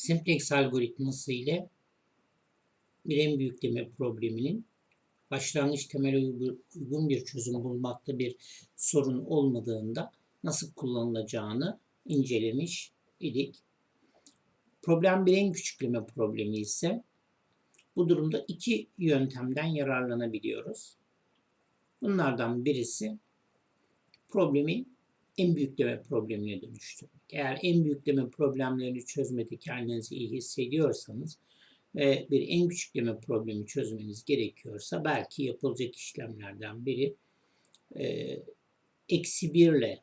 Simplex algoritması ile bir en büyükleme probleminin başlangıç temel uygun bir çözüm bulmakta bir sorun olmadığında nasıl kullanılacağını incelemiş idik. Problem bir en küçükleme problemi ise bu durumda iki yöntemden yararlanabiliyoruz. Bunlardan birisi problemi en büyükleme problemine dönüştürmek. Eğer en büyükleme problemlerini çözmede kendinizi iyi hissediyorsanız ve bir en küçükleme problemi çözmeniz gerekiyorsa belki yapılacak işlemlerden biri e, eksi 1 ile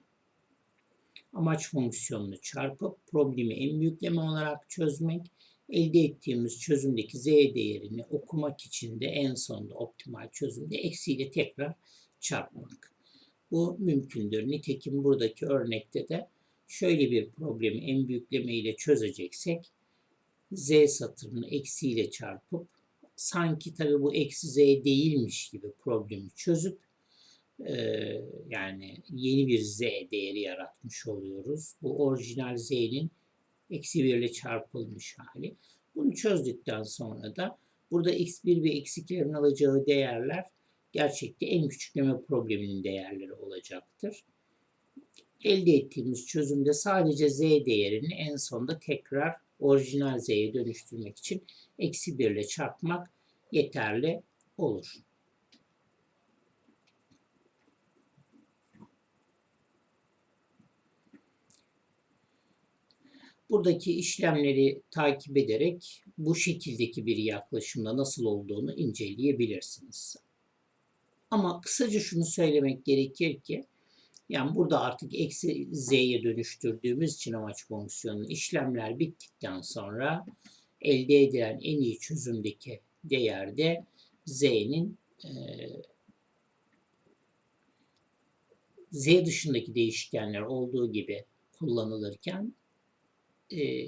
amaç fonksiyonunu çarpıp problemi en büyükleme olarak çözmek, elde ettiğimiz çözümdeki z değerini okumak için de en sonunda optimal çözümde eksiyle tekrar çarpmak. Bu mümkündür. Nitekim buradaki örnekte de şöyle bir problemi en büyükleme ile çözeceksek z satırını eksiyle çarpıp sanki tabi bu eksi z değilmiş gibi problemi çözüp e, yani yeni bir z değeri yaratmış oluyoruz. Bu orijinal z'nin eksi 1 ile çarpılmış hali. Bunu çözdükten sonra da burada x1 ve x2'lerin alacağı değerler gerçekte en küçükleme probleminin değerleri olacaktır. Elde ettiğimiz çözümde sadece z değerini en sonunda tekrar orijinal z'ye dönüştürmek için eksi 1 ile çarpmak yeterli olur. Buradaki işlemleri takip ederek bu şekildeki bir yaklaşımda nasıl olduğunu inceleyebilirsiniz. Ama kısaca şunu söylemek gerekir ki yani burada artık eksi z'ye dönüştürdüğümüz için amaç fonksiyonunun işlemler bittikten sonra elde edilen en iyi çözümdeki değerde z'nin e, z dışındaki değişkenler olduğu gibi kullanılırken e,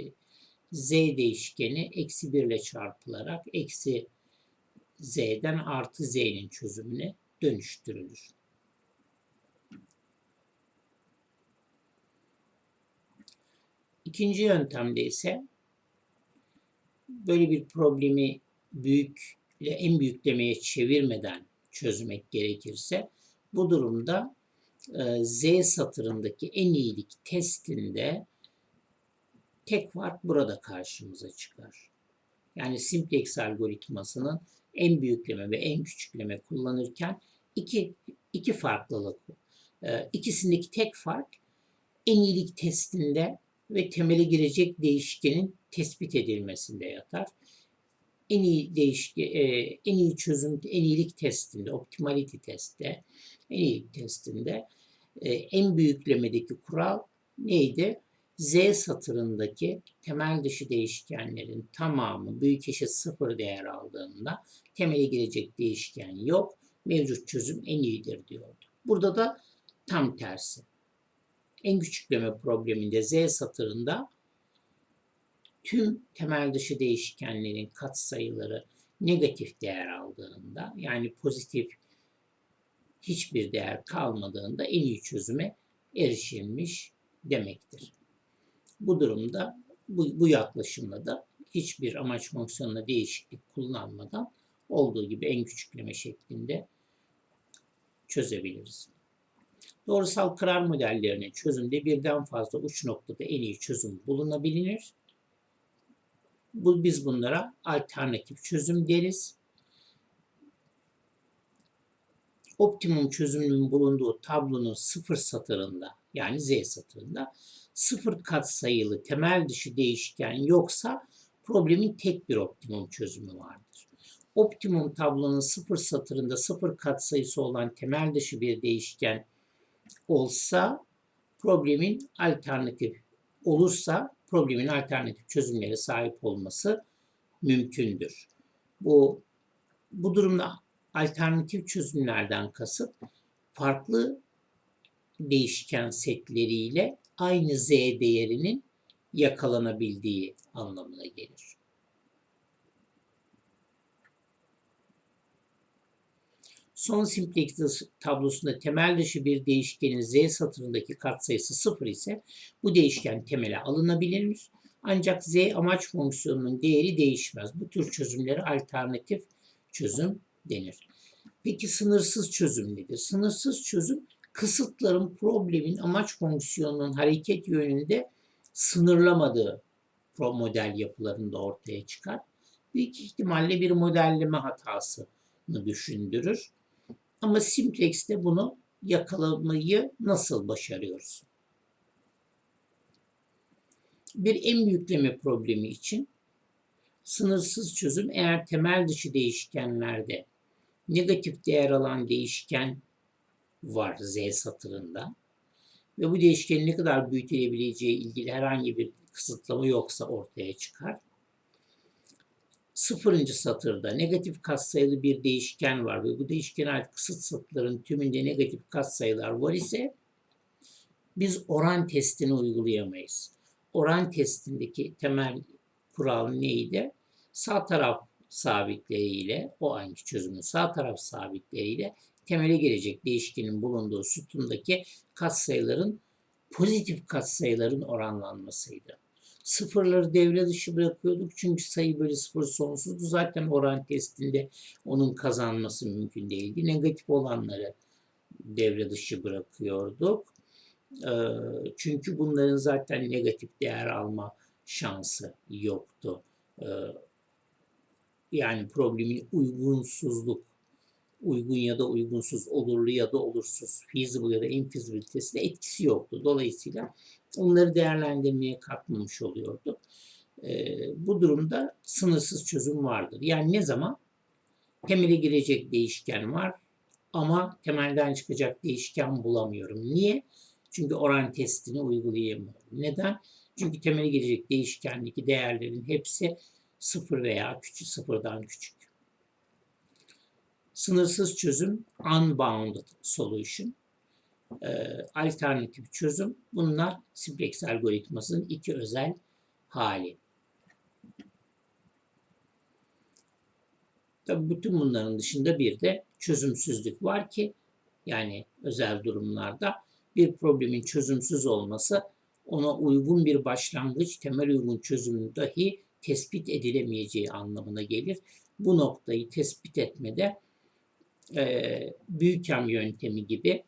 z değişkeni eksi 1 ile çarpılarak eksi z'den artı z'nin çözümüne dönüştürülür. İkinci yöntemde ise böyle bir problemi büyük ile en büyüklemeye çevirmeden çözmek gerekirse bu durumda e, Z satırındaki en iyilik testinde tek fark burada karşımıza çıkar. Yani simplex algoritmasının en büyükleme ve en küçükleme kullanırken iki, iki farklılık. E, ikisindeki tek fark en iyilik testinde ve temele girecek değişkenin tespit edilmesinde yatar. En iyi değişke, e, en iyi çözüm, en iyilik testinde, optimality testte, en iyilik testinde e, en büyüklemedeki kural neydi? Z satırındaki temel dışı değişkenlerin tamamı büyük eşit sıfır değer aldığında temele girecek değişken yok. Mevcut çözüm en iyidir diyordu. Burada da tam tersi en küçükleme probleminde Z satırında tüm temel dışı değişkenlerin katsayıları negatif değer aldığında yani pozitif hiçbir değer kalmadığında en iyi çözüme erişilmiş demektir. Bu durumda bu, bu yaklaşımla da hiçbir amaç fonksiyonuna değişiklik kullanmadan olduğu gibi en küçükleme şeklinde çözebiliriz. Doğrusal karar modellerinin çözümde birden fazla uç noktada en iyi çözüm bulunabilir. Bu, biz bunlara alternatif çözüm deriz. Optimum çözümünün bulunduğu tablonun sıfır satırında yani Z satırında sıfır katsayılı temel dışı değişken yoksa problemin tek bir optimum çözümü vardır. Optimum tablonun sıfır satırında sıfır katsayısı olan temel dışı bir değişken olsa problemin alternatif olursa problemin alternatif çözümlere sahip olması mümkündür. Bu bu durumda alternatif çözümlerden kasıt farklı değişken setleriyle aynı z değerinin yakalanabildiği anlamına gelir. Son simplex tablosunda temel dışı bir değişkenin z satırındaki katsayısı 0 ise bu değişken temele alınabilir. Ancak z amaç fonksiyonunun değeri değişmez. Bu tür çözümlere alternatif çözüm denir. Peki sınırsız çözüm nedir? Sınırsız çözüm kısıtların problemin amaç fonksiyonunun hareket yönünde sınırlamadığı model yapılarında ortaya çıkar. Büyük ihtimalle bir modelleme hatasını düşündürür. Ama simplex'te bunu yakalamayı nasıl başarıyoruz? Bir en büyükleme problemi için sınırsız çözüm eğer temel dışı değişkenlerde negatif değer alan değişken var Z satırında ve bu değişkenin ne kadar büyütülebileceği ilgili herhangi bir kısıtlama yoksa ortaya çıkar. Sıfırıncı satırda negatif katsayılı bir değişken var ve bu değişkene ait kısıt satırların tümünde negatif katsayılar var ise biz oran testini uygulayamayız. Oran testindeki temel kural neydi? Sağ taraf sabitleriyle, o anki çözümün sağ taraf sabitleriyle temele gelecek değişkenin bulunduğu sütundaki katsayıların pozitif katsayıların oranlanmasıydı. Sıfırları devre dışı bırakıyorduk çünkü sayı bölü sıfır sonsuzdu. Zaten oran testinde onun kazanması mümkün değildi. Negatif olanları devre dışı bırakıyorduk. Çünkü bunların zaten negatif değer alma şansı yoktu. Yani problemin uygunsuzluk uygun ya da uygunsuz, olurlu ya da olursuz, feasible ya da infeasibilitesine etkisi yoktu. Dolayısıyla onları değerlendirmeye katmamış oluyordu. E, bu durumda sınırsız çözüm vardır. Yani ne zaman temele girecek değişken var ama temelden çıkacak değişken bulamıyorum. Niye? Çünkü oran testini uygulayamıyorum. Neden? Çünkü temele girecek değişkendeki değerlerin hepsi sıfır veya küçük sıfırdan küçük. Sınırsız çözüm unbounded solution. E, alternatif çözüm. Bunlar simplex algoritmasının iki özel hali. Tabi bütün bunların dışında bir de çözümsüzlük var ki yani özel durumlarda bir problemin çözümsüz olması ona uygun bir başlangıç temel uygun çözümün dahi tespit edilemeyeceği anlamına gelir. Bu noktayı tespit etmede e, büyükem yöntemi gibi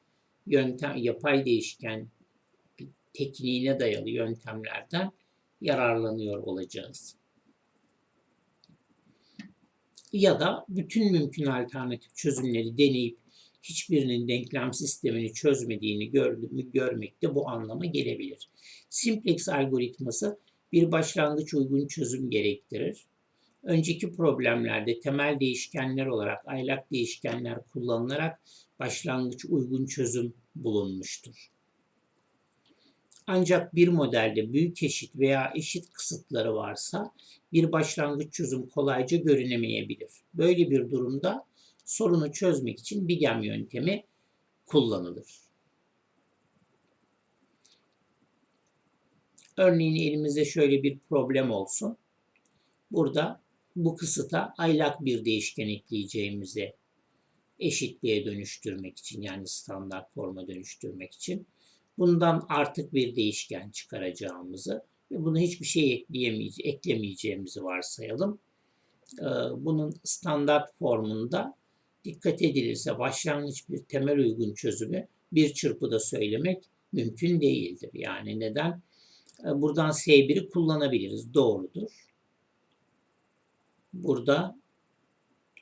yöntem yapay değişken tekniğine dayalı yöntemlerden yararlanıyor olacağız. Ya da bütün mümkün alternatif çözümleri deneyip hiçbirinin denklem sistemini çözmediğini gördüğümü görmek de bu anlama gelebilir. Simplex algoritması bir başlangıç uygun çözüm gerektirir. Önceki problemlerde temel değişkenler olarak aylak değişkenler kullanılarak başlangıç uygun çözüm bulunmuştur. Ancak bir modelde büyük eşit veya eşit kısıtları varsa bir başlangıç çözüm kolayca görünemeyebilir. Böyle bir durumda sorunu çözmek için Bigem yöntemi kullanılır. Örneğin elimizde şöyle bir problem olsun. Burada bu kısıta aylak bir değişken ekleyeceğimizi eşitliğe dönüştürmek için yani standart forma dönüştürmek için bundan artık bir değişken çıkaracağımızı ve bunu hiçbir şey eklemeyeceğimizi varsayalım. Ee, bunun standart formunda dikkat edilirse başlangıç bir temel uygun çözümü bir çırpıda söylemek mümkün değildir. Yani neden? Ee, buradan S1'i kullanabiliriz. Doğrudur. Burada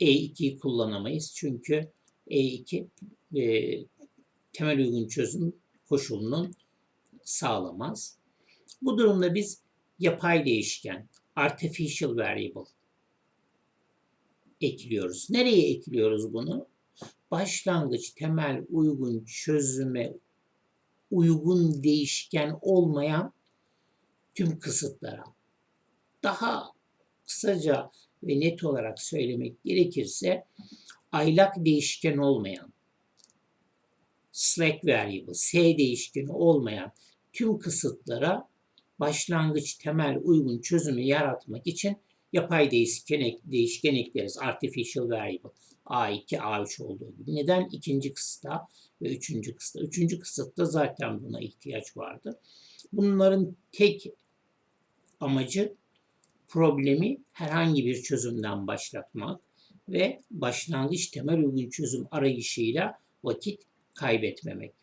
E2'yi kullanamayız. Çünkü E2 e, temel uygun çözüm koşulunun sağlamaz. Bu durumda biz yapay değişken, artificial variable ekliyoruz. Nereye ekliyoruz bunu? Başlangıç temel uygun çözüme uygun değişken olmayan tüm kısıtlara. Daha kısaca ve net olarak söylemek gerekirse aylak değişken olmayan slack variable, S değişkeni olmayan tüm kısıtlara başlangıç temel uygun çözümü yaratmak için yapay değişken, değişken ekleriz. Artificial variable. A2, A3 olduğu gibi. Neden? ikinci kısıtta ve üçüncü kısıtta. Üçüncü kısıtta zaten buna ihtiyaç vardı. Bunların tek amacı problemi herhangi bir çözümden başlatmak ve başlangıç temel uygun çözüm arayışıyla vakit kaybetmemek.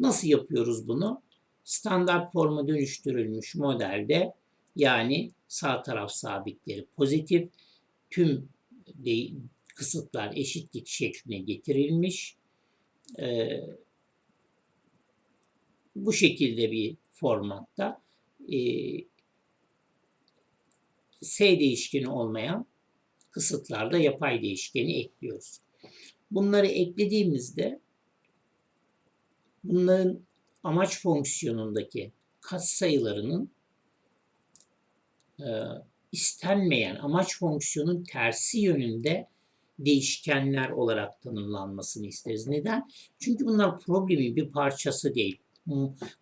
Nasıl yapıyoruz bunu? Standart forma dönüştürülmüş modelde yani sağ taraf sabitleri pozitif, tüm kısıtlar eşitlik şekline getirilmiş. Ee, bu şekilde bir formatta e, S değişkeni olmayan kısıtlarda yapay değişkeni ekliyoruz. Bunları eklediğimizde bunların amaç fonksiyonundaki katsayılarının e, istenmeyen amaç fonksiyonun tersi yönünde değişkenler olarak tanımlanmasını isteriz. Neden? Çünkü bunlar problemin bir parçası değil.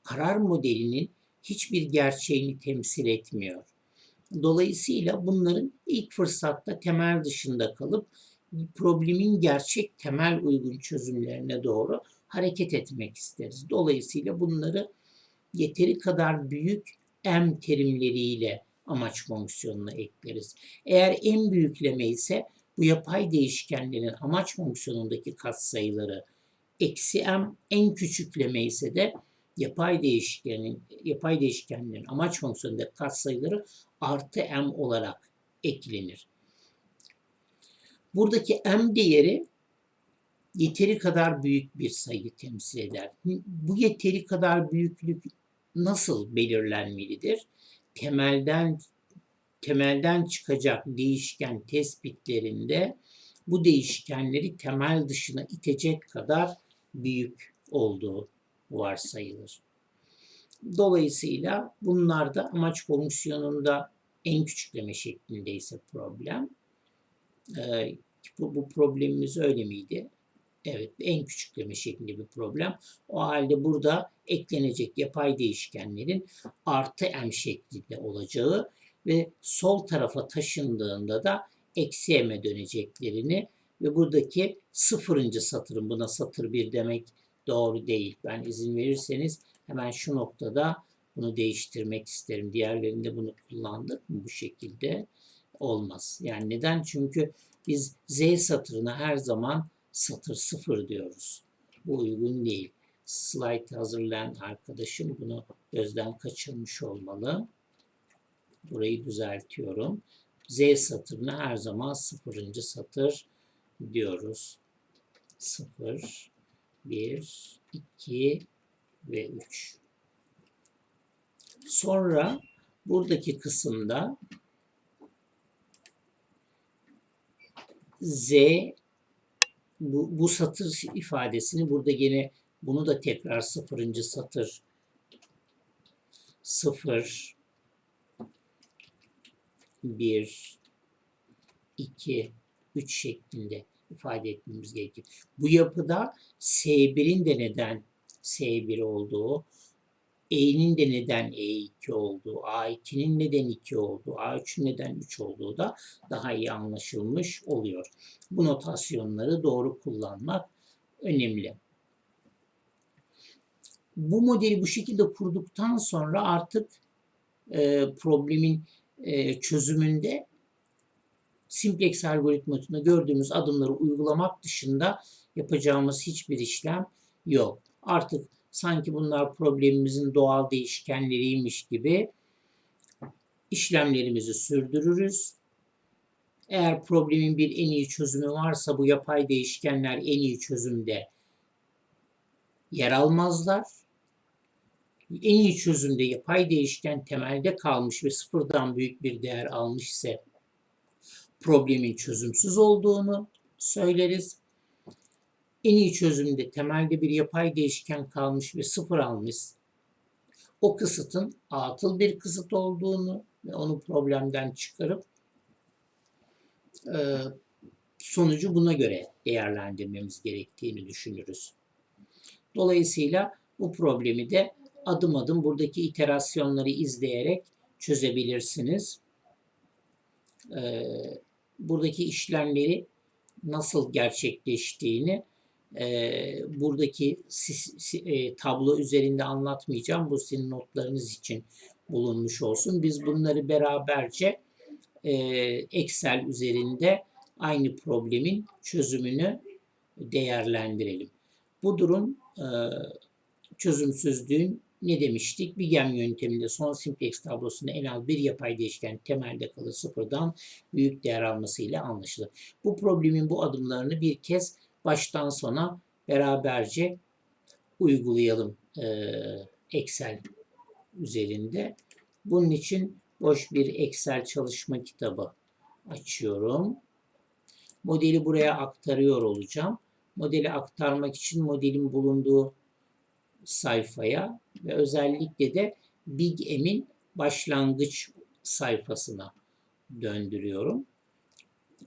Karar modelinin hiçbir gerçeğini temsil etmiyor. Dolayısıyla bunların ilk fırsatta temel dışında kalıp problemin gerçek temel uygun çözümlerine doğru hareket etmek isteriz. Dolayısıyla bunları yeteri kadar büyük m terimleriyle amaç fonksiyonuna ekleriz. Eğer en büyükleme ise bu yapay değişkenlerin amaç fonksiyonundaki katsayıları eksi m en küçükleme ise de yapay değişkenin yapay değişkenlerin amaç fonksiyonundaki katsayıları artı m olarak eklenir. Buradaki m değeri yeteri kadar büyük bir sayı temsil eder. Bu yeteri kadar büyüklük nasıl belirlenmelidir? Temelden temelden çıkacak değişken tespitlerinde bu değişkenleri temel dışına itecek kadar büyük olduğu varsayılır. Dolayısıyla bunlarda amaç fonksiyonunda en küçükleme şeklindeyse problem. Ee, bu, bu problemimiz öyle miydi? Evet, en küçükleme şeklinde bir problem. O halde burada eklenecek yapay değişkenlerin artı m şeklinde olacağı ve sol tarafa taşındığında da eksi m'e döneceklerini ve buradaki sıfırıncı satırın buna satır bir demek doğru değil. Ben izin verirseniz hemen şu noktada bunu değiştirmek isterim. Diğerlerinde bunu kullandık mı bu şekilde olmaz. Yani neden? Çünkü biz Z satırına her zaman satır sıfır diyoruz. Bu uygun değil. Slide hazırlayan arkadaşım bunu gözden kaçırmış olmalı. Burayı düzeltiyorum. Z satırına her zaman sıfırıncı satır diyoruz. Sıfır, bir, iki ve üç. Sonra buradaki kısımda Z bu, bu satır ifadesini burada yine bunu da tekrar sıfırıncı satır. Sıfır. Bir iki üç şeklinde ifade etmemiz gerekir. Bu yapıda S1'in de neden S1 olduğu, E'nin de neden E2 olduğu, A2'nin neden 2 olduğu, A3'ün neden 3 olduğu da daha iyi anlaşılmış oluyor. Bu notasyonları doğru kullanmak önemli. Bu modeli bu şekilde kurduktan sonra artık e, problemin e, çözümünde simplex algoritmasında gördüğümüz adımları uygulamak dışında yapacağımız hiçbir işlem yok. Artık sanki bunlar problemimizin doğal değişkenleriymiş gibi işlemlerimizi sürdürürüz. Eğer problemin bir en iyi çözümü varsa bu yapay değişkenler en iyi çözümde yer almazlar. En iyi çözümde yapay değişken temelde kalmış ve sıfırdan büyük bir değer almış ise problemin çözümsüz olduğunu söyleriz. En iyi çözümde temelde bir yapay değişken kalmış ve sıfır almış. O kısıtın atıl bir kısıt olduğunu ve onu problemden çıkarıp e, sonucu buna göre değerlendirmemiz gerektiğini düşünürüz. Dolayısıyla bu problemi de adım adım buradaki iterasyonları izleyerek çözebilirsiniz. Ee, buradaki işlemleri nasıl gerçekleştiğini e, buradaki e, tablo üzerinde anlatmayacağım. Bu sizin notlarınız için bulunmuş olsun. Biz bunları beraberce e, Excel üzerinde aynı problemin çözümünü değerlendirelim. Bu durum e, çözümsüzlüğün ne demiştik? Bir gem yönteminde son simplex tablosunda en az bir yapay değişken temelde kalır sıfırdan büyük değer almasıyla anlaşılır. Bu problemin bu adımlarını bir kez baştan sona beraberce uygulayalım e, Excel üzerinde. Bunun için boş bir Excel çalışma kitabı açıyorum. Modeli buraya aktarıyor olacağım. Modeli aktarmak için modelin bulunduğu sayfaya ve özellikle de Big M'in başlangıç sayfasına döndürüyorum.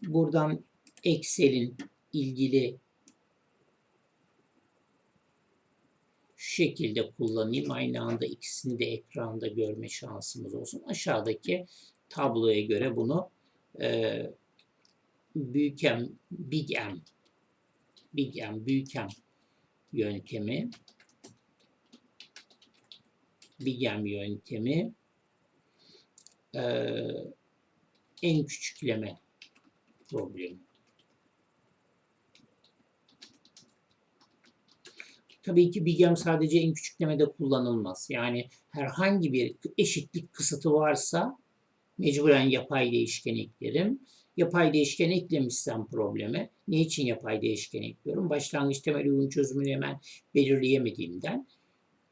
Buradan Excel'in ilgili şu şekilde kullanayım. Aynı anda ikisini de ekranda görme şansımız olsun. Aşağıdaki tabloya göre bunu e, büyük M, Big M, Big M, büyük M yöntemi Bigem yöntemi e, en küçükleme problemi. Tabii ki Bigem sadece en küçüklemede kullanılmaz. Yani herhangi bir eşitlik kısıtı varsa mecburen yapay değişken eklerim. Yapay değişken eklemişsem probleme. Ne için yapay değişken ekliyorum? Başlangıç temel uygun çözümünü hemen belirleyemediğimden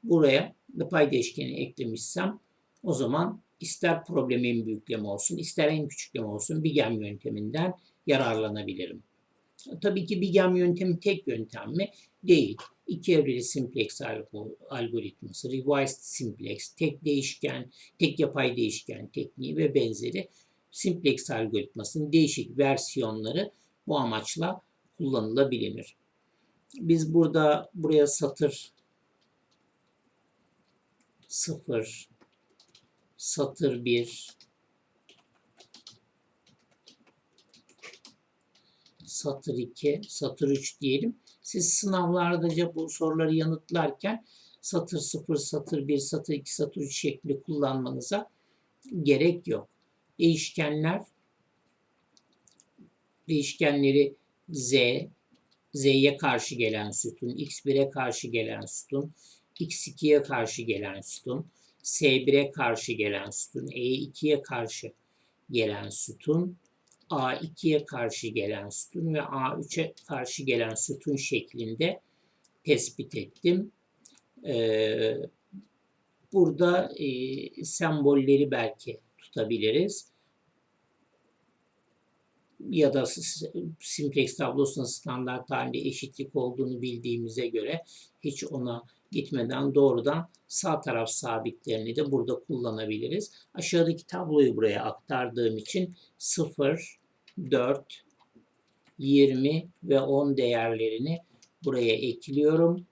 buraya yapay değişkeni eklemişsem o zaman ister problemin büyükleme olsun ister en küçükleme olsun bir gem yönteminden yararlanabilirim. Tabii ki bir gem yöntemi tek yöntem mi? Değil. İki evreli simplex algoritması, revised simplex, tek değişken, tek yapay değişken tekniği ve benzeri simplex algoritmasının değişik versiyonları bu amaçla kullanılabilir. Biz burada buraya satır 0 satır 1 satır 2 satır 3 diyelim. Siz sınavlarda bu soruları yanıtlarken satır 0 satır 1 satır 2 satır 3 şekli kullanmanıza gerek yok. Değişkenler değişkenleri z z'ye karşı gelen sütun, x1'e karşı gelen sütun, x2'ye karşı gelen sütun, S1'e karşı gelen sütun, E2'ye karşı gelen sütun, A2'ye karşı gelen sütun ve A3'e karşı gelen sütun şeklinde tespit ettim. Ee, burada e, sembolleri belki tutabiliriz. Ya da simplex tablosunun standart halinde eşitlik olduğunu bildiğimize göre hiç ona gitmeden doğrudan sağ taraf sabitlerini de burada kullanabiliriz. Aşağıdaki tabloyu buraya aktardığım için 0, 4, 20 ve 10 değerlerini buraya ekliyorum.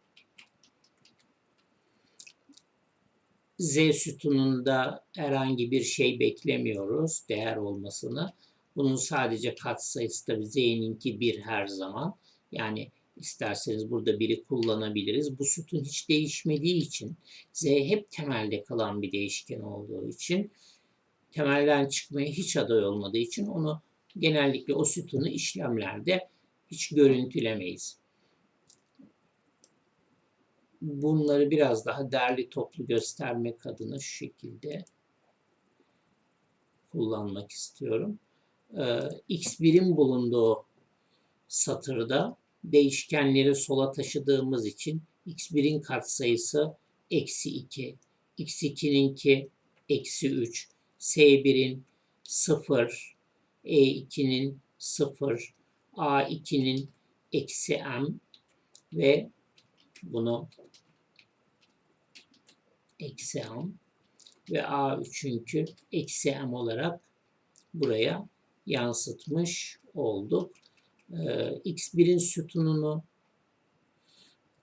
Z sütununda herhangi bir şey beklemiyoruz değer olmasını. Bunun sadece katsayısı tabii Z'ninki 1 her zaman. Yani İsterseniz burada biri kullanabiliriz. Bu sütun hiç değişmediği için Z hep temelde kalan bir değişken olduğu için temelden çıkmaya hiç aday olmadığı için onu genellikle o sütunu işlemlerde hiç görüntülemeyiz. Bunları biraz daha derli toplu göstermek adına şu şekilde kullanmak istiyorum. X1'in bulunduğu satırda değişkenleri sola taşıdığımız için x1'in katsayısı eksi 2, x2'ninki eksi 3, s1'in 0, e2'nin 0, a2'nin eksi m ve bunu eksi m ve a3'ünkü eksi m olarak buraya yansıtmış olduk. Ee, x1'in sütununu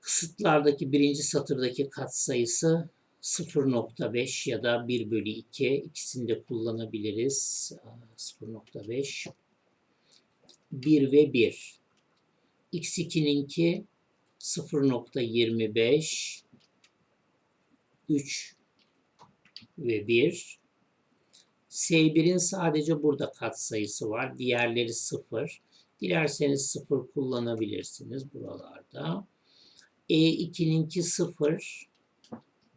kısıtlardaki birinci satırdaki katsayısı 0.5 ya da 1 bölü 2 ikisini de kullanabiliriz. 0.5 1 ve 1 x2'ninki 0.25 3 ve 1. S1'in sadece burada katsayısı var. Diğerleri 0. Dilerseniz 0 kullanabilirsiniz buralarda. E2'ninki 0.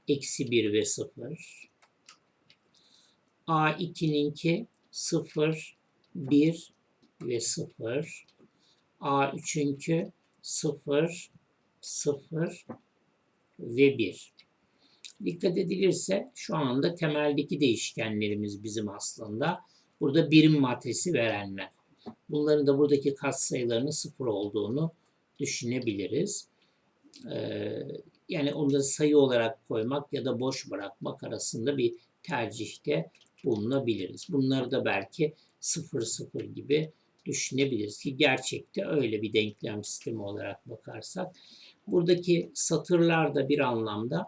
Eksi 1 ve 0. A2'ninki 0, 1 ve 0. A3'ünkü 0, 0 ve 1. Dikkat edilirse şu anda temeldeki değişkenlerimiz bizim aslında. Burada birim matrisi verenler. Bunların da buradaki katsayılarının 0 olduğunu düşünebiliriz. Ee, yani onları sayı olarak koymak ya da boş bırakmak arasında bir tercihte bulunabiliriz. Bunları da belki 0-0 gibi düşünebiliriz ki gerçekte öyle bir denklem sistemi olarak bakarsak. Buradaki satırlar da bir anlamda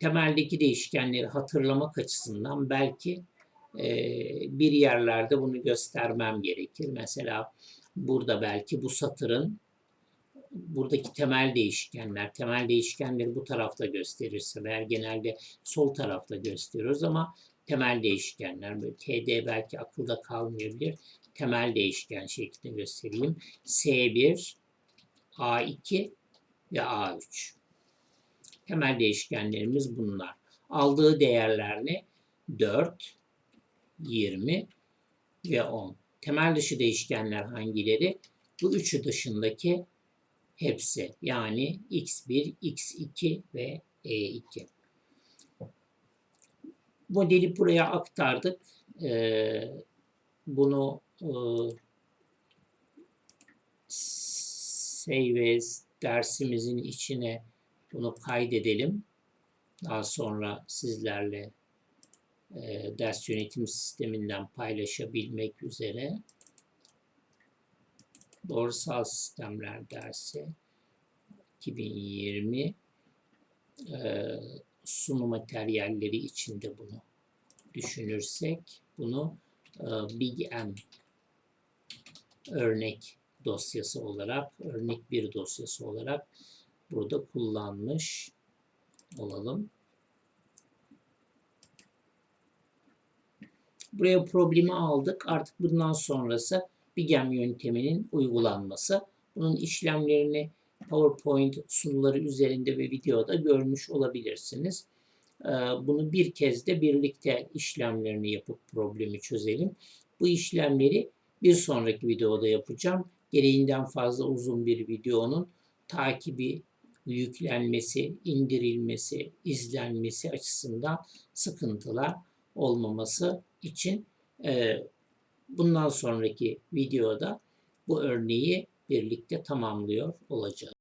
temeldeki değişkenleri hatırlamak açısından belki e, bir yerlerde bunu göstermem gerekir. Mesela burada belki bu satırın buradaki temel değişkenler, temel değişkenleri bu tarafta gösterirse eğer genelde sol tarafta gösteriyoruz ama temel değişkenler böyle TD belki akılda kalmayabilir. Temel değişken şeklinde göstereyim. S1, A2 ve A3. Temel değişkenlerimiz bunlar. Aldığı değerler ne? 4, 20 ve 10. Temel dışı değişkenler hangileri? Bu üçü dışındaki hepsi. Yani x1, x2 ve e2. Modeli buraya aktardık. Ee, bunu e, save dersimizin içine bunu kaydedelim. Daha sonra sizlerle e, ders yönetim sisteminden paylaşabilmek üzere. Doğrusal sistemler dersi 2020 e, sunu materyalleri içinde bunu düşünürsek bunu e, Big M örnek dosyası olarak, örnek bir dosyası olarak burada kullanmış olalım. Buraya problemi aldık. Artık bundan sonrası BIGEM yönteminin uygulanması. Bunun işlemlerini PowerPoint sunuları üzerinde ve videoda görmüş olabilirsiniz. Ee, bunu bir kez de birlikte işlemlerini yapıp problemi çözelim. Bu işlemleri bir sonraki videoda yapacağım. Gereğinden fazla uzun bir videonun takibi, yüklenmesi, indirilmesi, izlenmesi açısından sıkıntılar olmaması için e, bundan sonraki videoda bu örneği birlikte tamamlıyor olacağız.